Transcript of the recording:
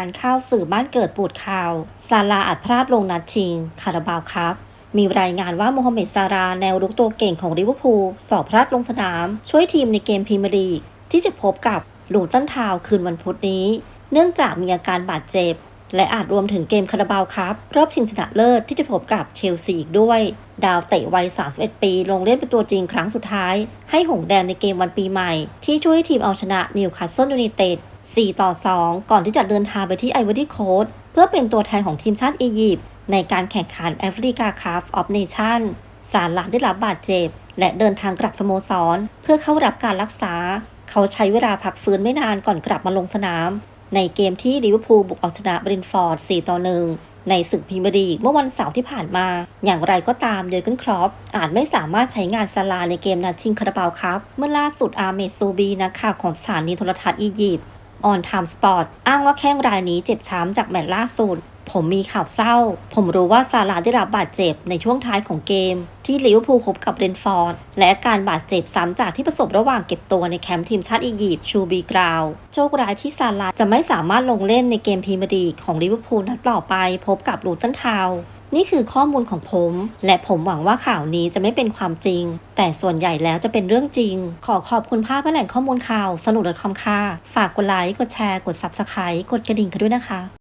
านเข้าสื่อบ้านเกิดปูดข่าวซาลาอัดพลาดลงนัดชิง คาราบาวครับ มีรายงานว่าโมฮัมเหม็ดซาราแนวรุกตัวเก่งของลิเวอร์พูลสอบพลาดลงสนาม ช่วยทีมในเกมพรีเมียร์ลีก ที่จะพบกับลูตันทาวคืนวันพุธนี้ เนื่องจากมีอาการบาดเจ็บ และอาจรวมถึงเกมคาราบาวครับ รอบชิงชนะเลิศที่จะพบกับเชลซีอีกด้วย ดาวเตะวัย 31 ปี ลงเล่นเป็นตัวจริงครั้งสุดท้าย ให้หงแดงในเกมวันปีใหม่ ที่ช่วยทีมเอาชนะนิวคาสเซิลยูไนเต็ด 4 ต่อ 2 ก่อนที่จะเดินทางไปที่ไอวอรี่โคสเพื่อเป็นตัวแทนของทีมชาติอียิปต์ในการแข่งขันแอฟริกาคัพออฟเนชั่นสารหลักได้รับบาดเจ็บ และเดินทางกลับสโมสร เพื่อเข้ารับการรักษา เขาใช้เวลาพักฟื้นไม่นานก่อนกลับมาลงสนาม ในเกมที่ลิเวอร์พูลบุกเอาชนะบรินฟอร์ด 4 ต่อ 1ในศึกพรีเมียร์ลีกเมื่อวันเสาร์ที่ผ่านมา อย่างไรก็ตามเดอร์เกนครอปอาจไม่สามารถใช้งานซาลาในเกมนัดชิงคาราบาวครับ เมื่อล่าสุดอาเมดซูบีนักข่าวของสถานีโทรทัศน์อียิปต์ ออนไทม์สปอร์ตอ้างว่าแข้งรายนี้เจ็บช้ำจากแมตช์ล่าสุดผมมีข่าวเศร้า ผมรู้ว่าซาลาได้รับบาดเจ็บในช่วงท้ายของเกม ที่ลิเวอร์พูลพบกับเรนฟอร์ด และการบาดเจ็บซ้ำจากที่ประสบระหว่างเก็บตัวในแคมป์ทีมชาติอียิปต์ชูบีกราว โชคร้ายที่ซาลาจะไม่สามารถลงเล่นในเกมพรีเมียร์ลีกของลิเวอร์พูลนัดต่อไปพบกับลูตันทาว นี่คือข้อมูลของผม และผมหวังว่าข่าวนี้จะไม่เป็นความจริง แต่ส่วนใหญ่แล้วจะเป็นเรื่องจริง ขอขอบคุณภาพแหล่งข้อมูลข่าวสนุกดอทคอมค่ะ ฝากกดไลค์ กดแชร์ กด Subscribe กดกระดิ่งกันด้วยนะคะ